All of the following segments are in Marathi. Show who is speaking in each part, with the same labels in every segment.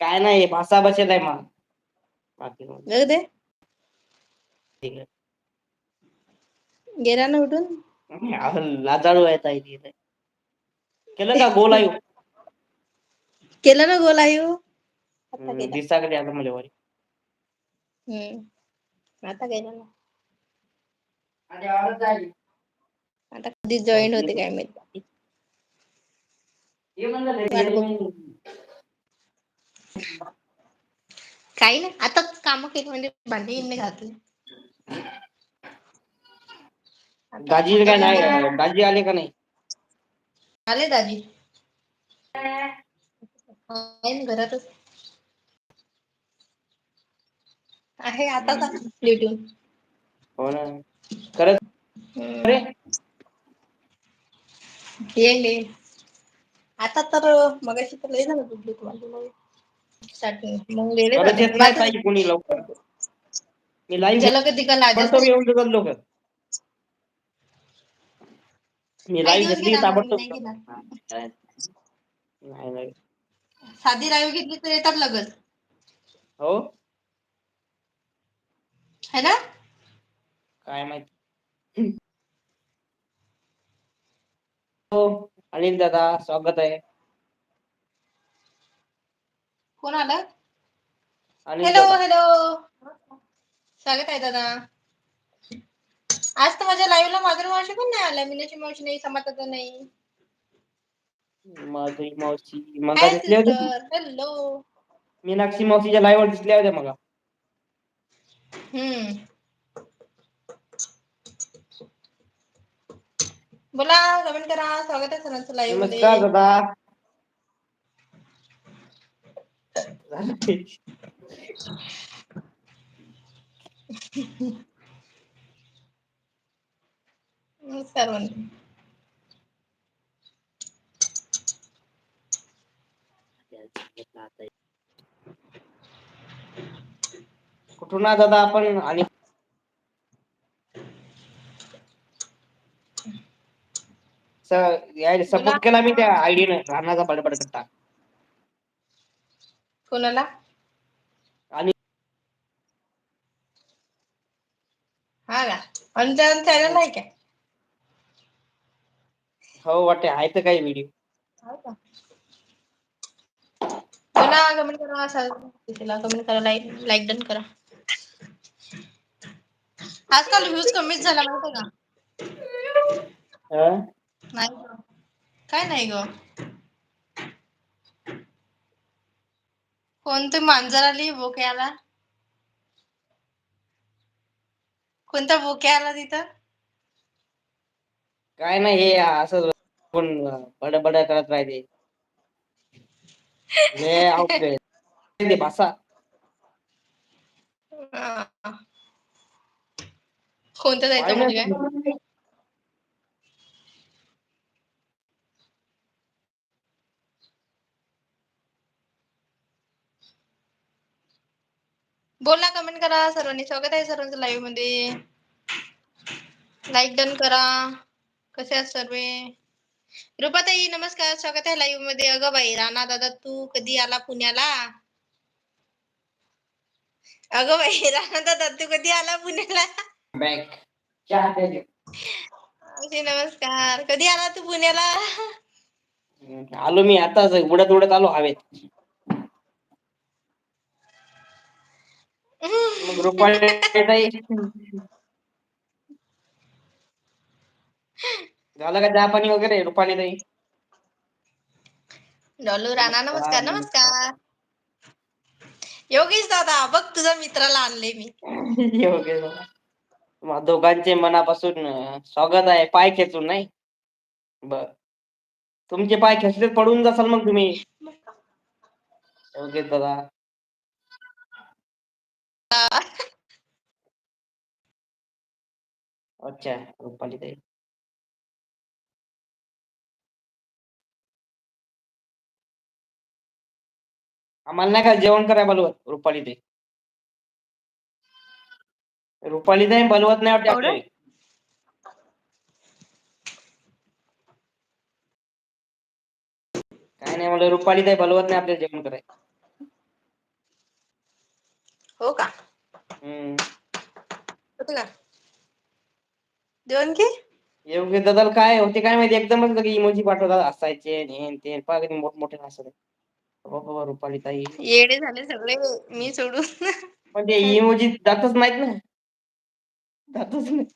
Speaker 1: काय नाही भाषा बसेल आहे मग. बाकी
Speaker 2: जाऊ दे.
Speaker 1: ठीक आहे.
Speaker 2: गेला ना उठून?
Speaker 1: लाजाळू आहे ताई ती लय. केलं का गोल आहे
Speaker 2: केलं ना गोल आयु? आता केला
Speaker 1: दिसाकडे आता मला वारी.
Speaker 2: हम्म आता गेला ना. आता कधी जॉईन होते काय माहीत? वाट बघ. काही नाही. आताच काम केली म्हणजे भांडी गिंडी घातली आता
Speaker 1: दाजी काय
Speaker 2: आता
Speaker 1: नाही? दाजी आले का नाही?
Speaker 2: आले दाजी. घरातच. आहे आताच आले प्लेटून
Speaker 1: हो ना. खरंच रे
Speaker 2: येईल आता तर मगाशी तर लय झालं दुधली तुम्हाला स्टार्टिंग मग
Speaker 1: ताई कोणी लवकर. मी लाईव्ह
Speaker 2: ज्याला कधी का लाजायचं
Speaker 1: ताबडतोब येऊन देतात लोक मी लाईव्ह घेतली ताबडतोब
Speaker 2: नाही.
Speaker 1: नाही
Speaker 2: साधी रायू घेतली तर येतात लगच.
Speaker 1: हो?
Speaker 2: है ना?
Speaker 1: काय माहिती? हो अनिल दादा स्वागत आहे.
Speaker 2: कोण आलं? हॅलो हॅलो स्वागत आहे दादा. आज तर माझ्या लाईव्हला माधुरी मावशी पण नाही आल्या. मीनाची मावशी नाही समाजा तर नाही.
Speaker 1: माधुरी मावशी. मग
Speaker 2: हॅलो
Speaker 1: मीनाक्षी मावशीच्या लाईव्ह वर दिसल्या होत्या मला.
Speaker 2: हम्म. बोला कमेंट करा. स्वागत आहे सरांचं लाईव्हमध्ये.
Speaker 1: नमस्कार दादा. कुठून आहात दादा आपण? आणि सपोर्ट केला मी त्या आयडीने राणाचा बडबड करता
Speaker 2: कोणाला?
Speaker 1: आणि
Speaker 2: हा का? आणि त्या चॅनल आहे काय
Speaker 1: हो वाटते आहे तर काही व्हिडिओ
Speaker 2: हो का? कमेंट करा तिला कमेंट करा लाईक लाईक डन करा. आजकाल व्ह्यूज कमीच झाला माहिती का?
Speaker 1: अं?
Speaker 2: नाही ग. काय नाही ग? कोणती मांजर आली बोक्याला कोणता बोक्या आला तिथं?
Speaker 1: काय नाही हे असं पण बडबड करत राहते लय अवघड भाषा.
Speaker 2: हा. कोणत्या जायचा मुलगा आहे बोला कमेंट करा. सर्वांनी स्वागत आहे सर्वांचं लाईव्हमध्ये. लाईक डन करा. कसे आहात सर्वे? रुपाताई नमस्कार. स्वागत आहे लाईव्हमध्ये. अगं बाई राणा दादा तू कधी आला पुण्याला? अगं बाई राणा दादा तू कधी आला पुण्याला? नमस्कार. कधी आला तू पुण्याला?
Speaker 1: आलो मी आताच. उडत उडत आलो हवेत. मग झालं का चहा पाणी वगैरे रुपाली ताई?
Speaker 2: डॉलू राणा नमस्कार नमस्कार. योगेश दादा बघ तुझ्या मित्राला आणले मी.
Speaker 1: योगेश दादा. दोघांचे मनापासून स्वागत आहे. पाय खेचून नाही? बर. तुमचे पाय खेचले पडून जासाल मग तुम्ही. योगेश दादा. अच्छा रुपाली आम्हाला नाही का जेवण करायला बोलवत रुपाली ताई रुपाली ताई बोलवत नाही वाटते. काय नाही मला रुपाली ताई बोलवत नाही आपल्याला जेवण करायला
Speaker 2: हो का?
Speaker 1: हम्म।
Speaker 2: होत का जेवण की
Speaker 1: योग्य दादाला काय होते काय माहिती? एकदमच लगे इमोजी पाठवतात. हेन तेन पहा किती मोठमोठे हसत हो हो रुपाली ताई.
Speaker 2: येडे झाले सगळे. मी सोडून.
Speaker 1: ते इमोजी जातच नाहीत ना. जातच नाही.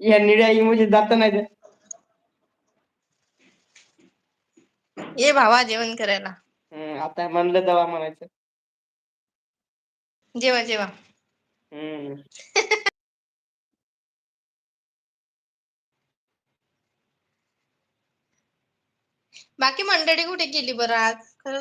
Speaker 1: या निळ्या इमोजी जात नाहीत.
Speaker 2: ये भावा जेवण करायला.
Speaker 1: हम्म आता म्हणलं तवा म्हणायचं.
Speaker 2: जेवा जेवा.
Speaker 1: हम्म.
Speaker 2: बाकी मंडळी कुठे गेली बरं आज खरं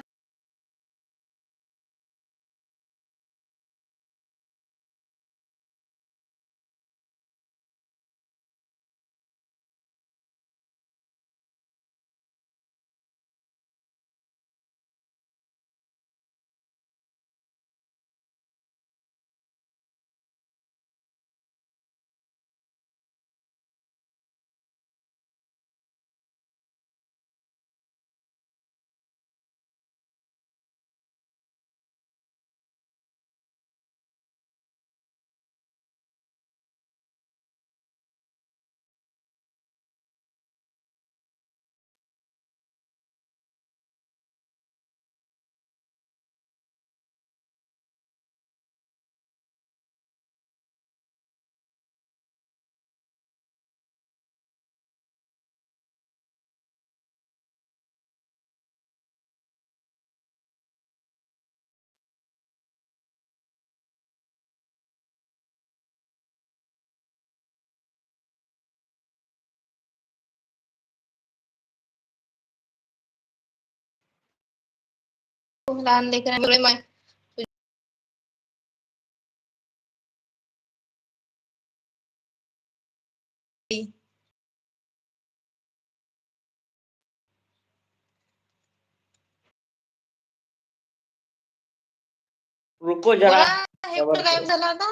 Speaker 2: खूप लहान लेकरांमुळे मा
Speaker 1: रुको जरा.
Speaker 2: हे गायब. झाला आता?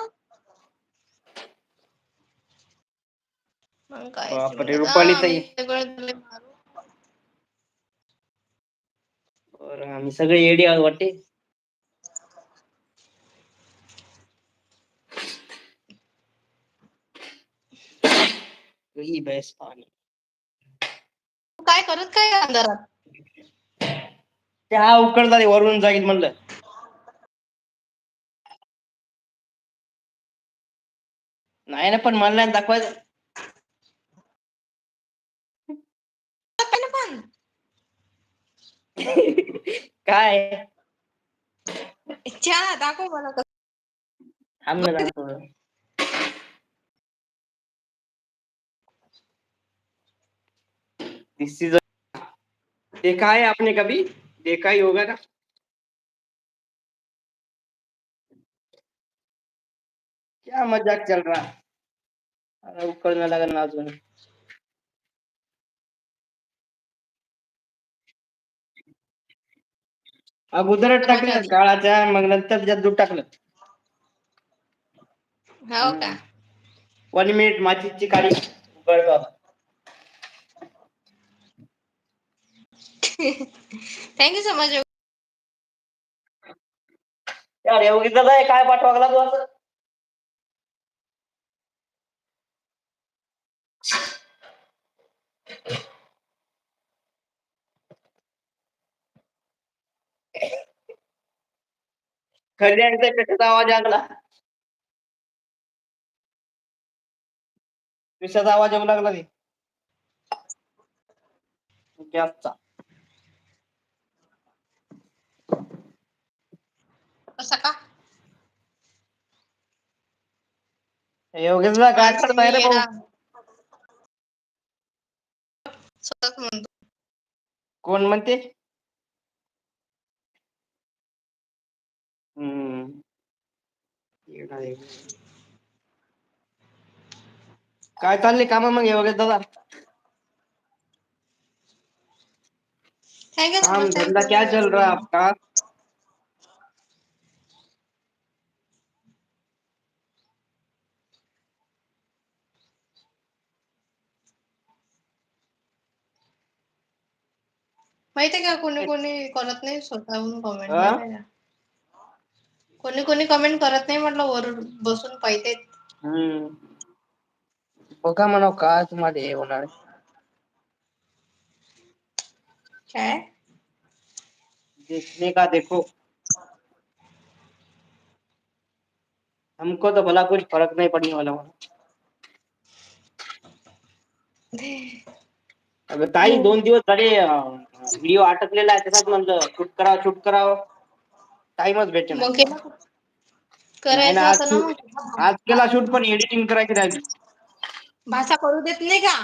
Speaker 2: मग काय
Speaker 1: रुपाली ताई
Speaker 2: मी सगळं तुला मारू
Speaker 1: बरं आम्ही सगळे येडी आहोत वाटते. ही बेस्ट पाणी.
Speaker 2: तू काय करत काय अंधारात?
Speaker 1: चहा उकळतात वरून जाईल म्हणलं. नाही ना पण मला नाही दाखवायचं. काय?
Speaker 2: चहा दाखव मला कसं.
Speaker 1: थांब ना जरा दिस इज़ देखा है आपने कभी? देखा ही होगा ना? क्या मज़ाक चल रहा? अरे उकळणं लागेल ना अजून। अगोदरच
Speaker 2: माझ्या
Speaker 1: टाकलं काळाच्या मग नंतर त्याच्यात दूध टाकलं.
Speaker 2: हो का?
Speaker 1: वन मिनिट उकळतो आता.
Speaker 2: थँक्यू सो मच
Speaker 1: यार दादा, हे काय पाठवा लागला तू असं? खरी तर कशाचा आवाज लागला कशाचा आवाज येऊ लागला ते गॅसचा.
Speaker 2: कसा का?
Speaker 1: काय
Speaker 2: आज
Speaker 1: करताय
Speaker 2: मी
Speaker 1: रे भाऊ?
Speaker 2: येणार. स्वतःच म्हणतो.
Speaker 1: कोण म्हणते हम्म येडा आहे. काय चालली काम मग योगेश दादा?
Speaker 2: थँक्यू सो
Speaker 1: काम
Speaker 2: थँक्यू
Speaker 1: क्या चल रहा है आपका?
Speaker 2: माहितीये का कोणी कोणी करत नाही स्वतःहून कॉमेंट कोणी कोणी कमेंट करत नाही म्हटलं वर बसून पाहिते
Speaker 1: हम्म. बघा म्हणाव काय तुम्हाला हे होणार.
Speaker 2: काय?
Speaker 1: देखने का देखो? हमको तो भला कुछ फरक नाही पडने वाला अग ताई दोन दिवस झाले व्हिडिओ अटकलेला आहे त्याच्यात म्हणलं शूट कराव शूट करावं. भेटेना.
Speaker 2: मग केला
Speaker 1: नाही ना
Speaker 2: करायचं
Speaker 1: आज
Speaker 2: होतं ना.
Speaker 1: शूट आज केला शूट पण एडिटिंग करायची राहिली.
Speaker 2: भाषा करू देत नाही का?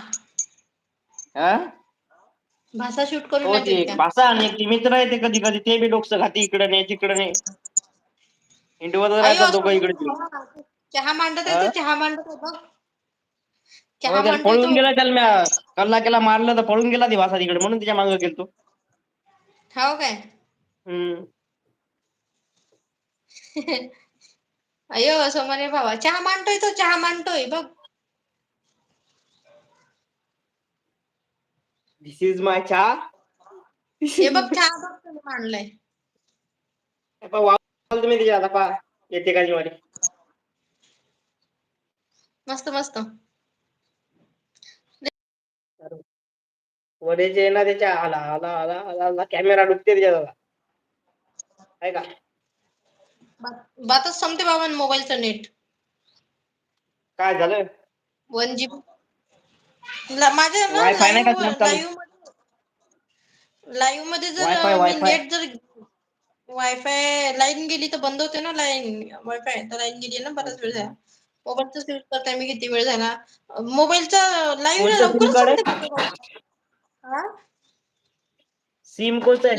Speaker 2: भाषा शूट करून
Speaker 1: हो
Speaker 2: नाही
Speaker 1: ती
Speaker 2: देत
Speaker 1: एक
Speaker 2: का?
Speaker 1: भाषा आणि ती मित्र येते कधी कधी ते बी डोकसं खाती इकडं नाही तिकडं नाही. राहतात दोघं इकडे तिकडे
Speaker 2: चहा मांडत चहा मांडत होतो
Speaker 1: हो त्याला पळून गेला त्याला म्या कल्ला केला मारलं तर पळून गेला ती वासरा तिकडे म्हणून तिच्या मागं गेलतो.
Speaker 2: हाव काय?
Speaker 1: हम्म.
Speaker 2: अय्यो सोमारे भावा चहा मांडतोय तो चहा मांडतोय बघ.
Speaker 1: धिस इज माय चहा.
Speaker 2: हे बघ चहा बघ कसा मांडलाय.
Speaker 1: येते का ज्वारी?
Speaker 2: मस्त मस्त.
Speaker 1: वड्याचे आहे ना त्याच्या आला आला आला आला आला कॅमेरा डुबते त्याच्यात आहे का?
Speaker 2: बातच संपते बाबा मोबाईलचं नेट.
Speaker 1: काय झालं?
Speaker 2: वन जीबी माझे ना
Speaker 1: वायफाय नाही का लाईव्हमध्ये
Speaker 2: जर मी
Speaker 1: वायफाय.
Speaker 2: नेट जर वायफाय लाईन गेली तर बंद होते ना लाईन. वायफाय तर लाईन गेली ना बराच वेळ झाला. मोबाईलचाच यूज करताय मी किती वेळ झाला? मोबाईलचा लाईव्ह लवकरच हा?
Speaker 1: सिम कोणतं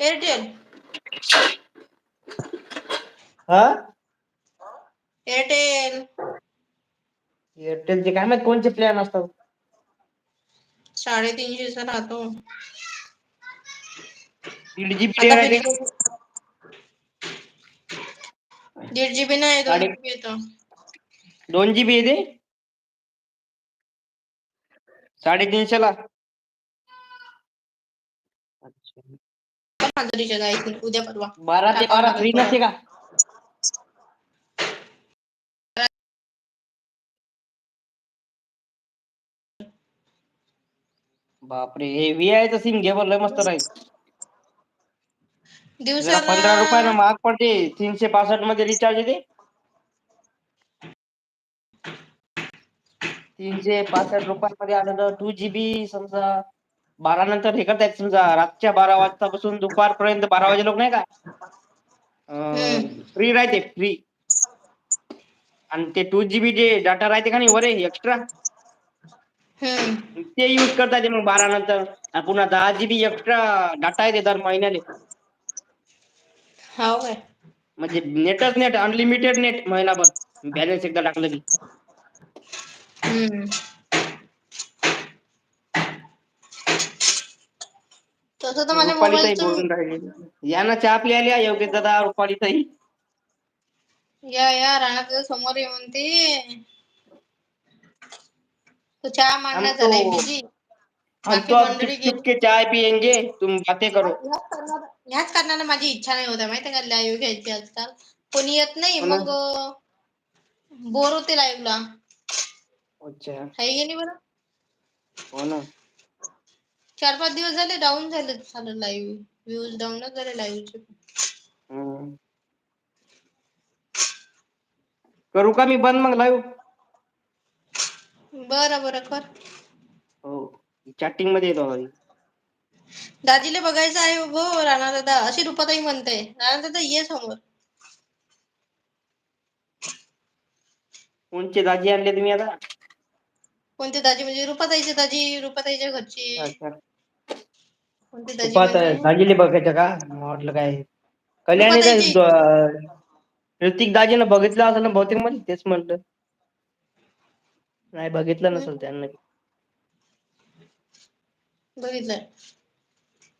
Speaker 2: एअरटेल
Speaker 1: हा?
Speaker 2: एअरटेल
Speaker 1: एअरटेलचे काय माहित कोणचे प्लॅन असतात?
Speaker 2: साडेतीनशेचा राहतो.
Speaker 1: दीड जीबी
Speaker 2: आता दीड जीबी नाही दोन
Speaker 1: साडे
Speaker 2: जीबी येतो.
Speaker 1: दोन जीबी येते साडेतीनशे ला अच्छा
Speaker 2: उद्या परवा.
Speaker 1: बारा ते बारा फ्री नसते का बापरे हे व्ही आयच सिम घे बर लय मस्त राहील. जरा
Speaker 2: दिवसाला
Speaker 1: पंधरा रुपयान महाग पडते तीनशे पासष्ट मध्ये रिचार्ज येते. तीनशे पासष्ट रुपयामध्ये आलं तर टू जीबी समजा. बारा नंतर हे करता येत समजा. रातच्या बारा वाजतापासून दुपारपर्यंत बारा वाजे लोक नाही का? फ्री राहते फ्री आणि ते टू जीबी जे डाटा राहते का नाही वर एक्स्ट्रा
Speaker 2: हम्म.
Speaker 1: ते युज करता येते मग बारा नंतर. पुन्हा दहा जीबी एक्स्ट्रा डाटा येते दर महिन्याले. म्हणजे नेटच नेट अनलिमिटेड नेट महिनाभर. बॅलन्स एकदा टाकलं की.
Speaker 2: माझ्या
Speaker 1: रुपाली बोलून राहिली या ना चहा प्यायला योग्य दादा
Speaker 2: या या समोर तो चहा
Speaker 1: तो
Speaker 2: झालाय बिझी
Speaker 1: हम
Speaker 2: बाकी
Speaker 1: तो अब
Speaker 2: मंडळी
Speaker 1: चुप
Speaker 2: गेली
Speaker 1: के चाय पियेंगे तुम बातें करो।
Speaker 2: ह्याच कारणाने माझी इच्छा नाही होत माहिती का? लाईव्ह घ्यायची आजकाल। कोणी येत नाही
Speaker 1: हो ना
Speaker 2: मग बोर होते लाईव्ह ला.
Speaker 1: अच्छा.
Speaker 2: की नाही बरं.
Speaker 1: हो ना.
Speaker 2: चार पाच दिवस झाले डाऊन झाले झालं लाईव्ह व्ह्यूज डाऊनच झाले लाईव्हचे
Speaker 1: हम्म. करू का मी बंद मग लाईव्ह
Speaker 2: बरं बरं कर.
Speaker 1: हो. चॅटिंगमध्ये येतो
Speaker 2: दाजीला बघायचं आहे गो राणा दादा. अशी रुपाताई म्हणतेय राणा दादा ये समोर.
Speaker 1: कोणचे दाजी आणले तुम्ही आता?
Speaker 2: कोणते दाजी? म्हणजे रुपाताईचे दाजी रुपाताईच्या घरचे. म्हणजे
Speaker 1: दाजीले बघायचं का? म्हटलं काय? कल्याणी ऋतिक दाजीनं बघितलं असेल ना बहुतेक म्हणे तेच म्हटलं. नाही बघितलं नसेल त्यांनी.
Speaker 2: बघितलंय.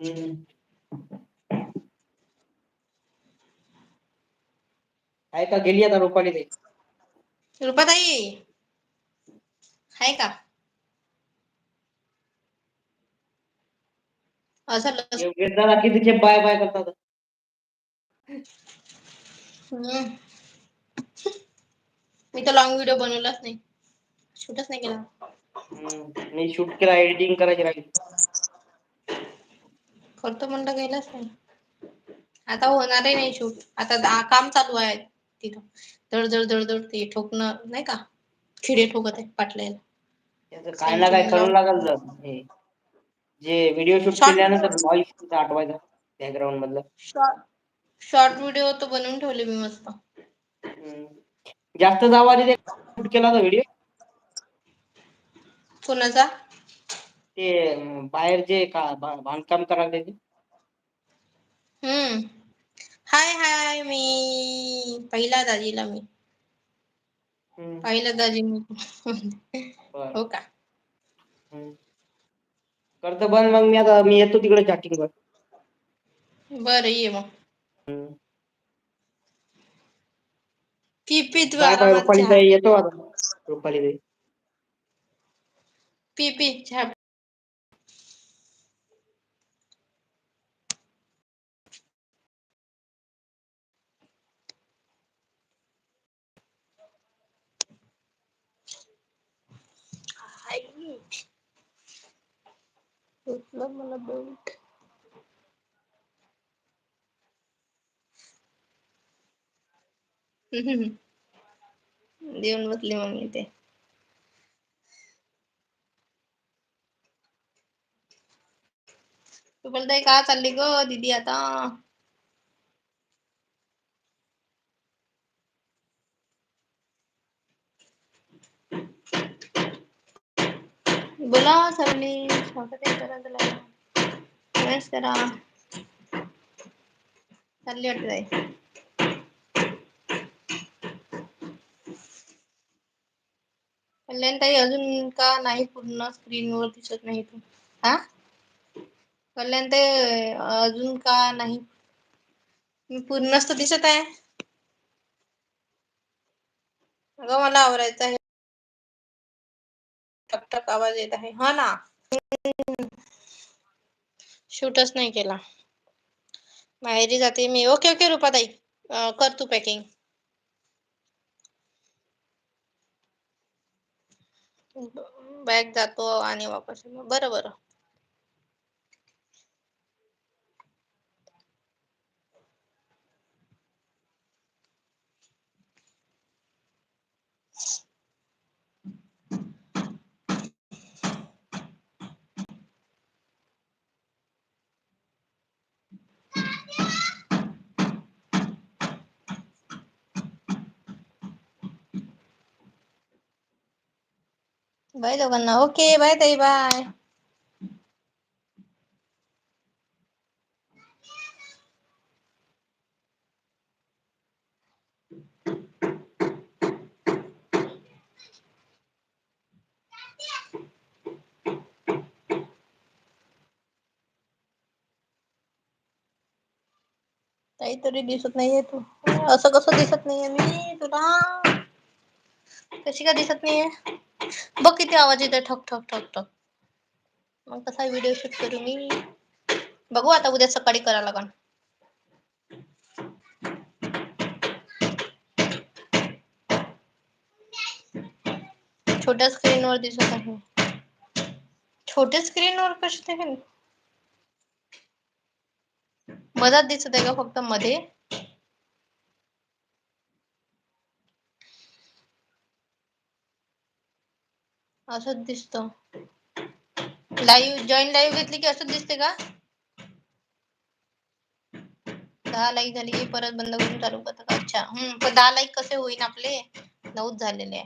Speaker 1: हम्म. आहे का? गेली आता रुपाली ताई.
Speaker 2: रुपाताई. हाय का? असं
Speaker 1: दादा कितीचे बाय बाय करतात.
Speaker 2: मी तर लॉंग व्हिडिओ बनवलाच नाही शूटच नाही केला.
Speaker 1: मी शूट केला एडिटिंग करायची राहिली.
Speaker 2: करतो म्हणलं केलंच नाही. आता होणारही नाही शूट आता काम चालू आहे तिथं. दड दड दडदड ते ठोकणं नाही का खिडे ठोकत आहे पाटल्याला.
Speaker 1: काय ना काय करू लागल हे जे व्हिडिओ शूट केल्यानंतर नॉईस आठवायचा बॅकग्राउंड मधलं.
Speaker 2: शॉर्ट व्हिडिओ तर बनवून ठेवले मी मस्त.
Speaker 1: हम्म जास्तच आवाज शूट केला होता व्हिडिओ.
Speaker 2: कुणाचा?
Speaker 1: ते बाहेर जे का बांधकाम करायला ते.
Speaker 2: हम्म हाय हाय मी पहिला दाजीला मी.
Speaker 1: हम्म
Speaker 2: पाहिलं दाजी मी
Speaker 1: बर
Speaker 2: हो का.
Speaker 1: हम्म करत बंद मग मी आता मी येतो तिकडे चॅटिंग वर.
Speaker 2: बरं ये मग.
Speaker 1: हम्म.
Speaker 2: पी पी तू आरामात
Speaker 1: रुपाली
Speaker 2: चहा
Speaker 1: ताई येतो आता रुपाली ताई.
Speaker 2: पी पी चहा तुटलं मला बेल्ट. देऊन बसली मम्मी ते. तू बोलताय का चालली ग दीदी आता? बोला सलोनी स्वागत आहे तुला प्रवेश करा. चालली वाटत आहे कल्याण ताई अजून का नाही पूर्ण स्क्रीनवर दिसत नाही तू हा. कल्याणी ताई अजून का नाही मी पूर्णच तर दिसत आहे. अगं मला आवरायचं आहे. ठक टक आवाज़ येत आहे हा ना. शूटच नाही केला. माहेरी जाते मी ओके ओके रुपा ताई कर तू पॅकिंग. बॅग जातो आणि वापस बरं बरं. बाय दोघांना ओके बाय ताई बाय. काहीतरी दिसत नाहीये तू असं कसं दिसत नाहीये मी तुला. कशी काय दिसत नाहीये बघ किती आवाज़ येतोय ठक ठक ठक ठक. मग कसा व्हिडिओ शूट करू मी बघू आता उद्या सकाळी करा लागन. छोट्या स्क्रीनवर दिसत आहे. छोट्या स्क्रीनवर कसे काय. मधात दिसत आहे का फक्त मध्ये. असंच दिसत लाईव्ह जॉईन लाईव्ह घेतली की दिसते का? दहा लाईक झाली परत बंद करून चालू करतात अच्छा हम् पण दहा लाईक कसे होईन आपले. नऊच झालेले.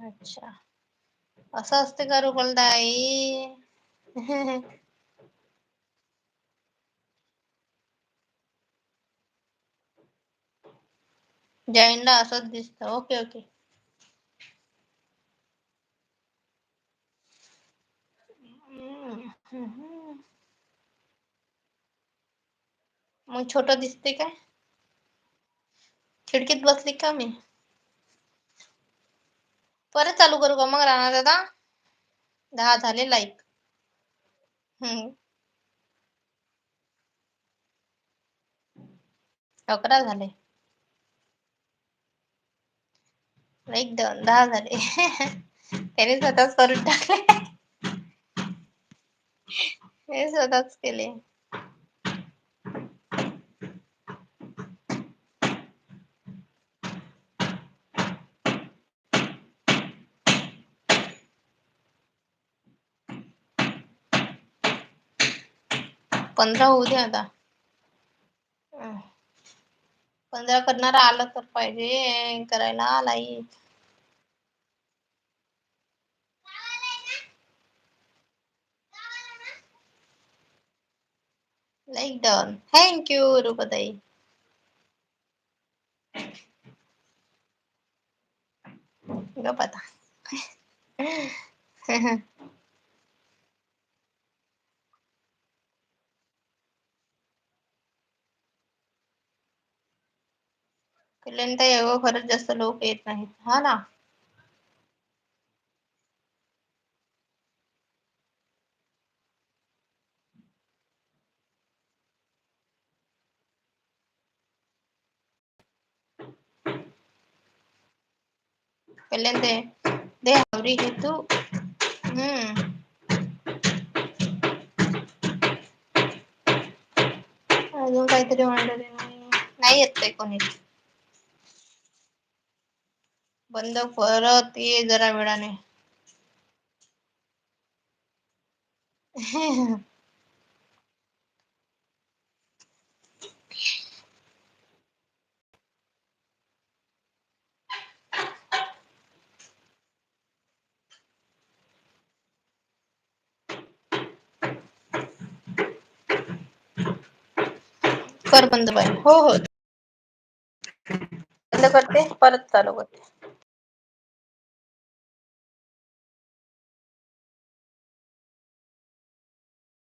Speaker 2: अच्छा असं असते का रुपल ताई. जॉईनला असंच ओके ओके. हम्म मग छोट दिसते काय? खिडकीत बसली का मी. परत चालू करू का मग राणा दादा दहा झाले लाईक. हम्म. अकरा झाले लाईक दहा झाले त्याने स्वतःच करून टाकले हे स्वतःच केले. पंधरा होऊ दे आता. पंधरा करणारा आला तर पाहिजे करायला like like done thank you Rupatai गप आता कल्याणताई अगं खरंच जास्त लोक येत नाहीत हा ना कल्याण दे दे हावरी घे तू हम्म अजून काहीतरी म्हणलं ते मी. नाही येत आहे कोणी बंद परत ये जरा वेळाने कर बंद बाई. हो हो. बंद करते परत चालू करते.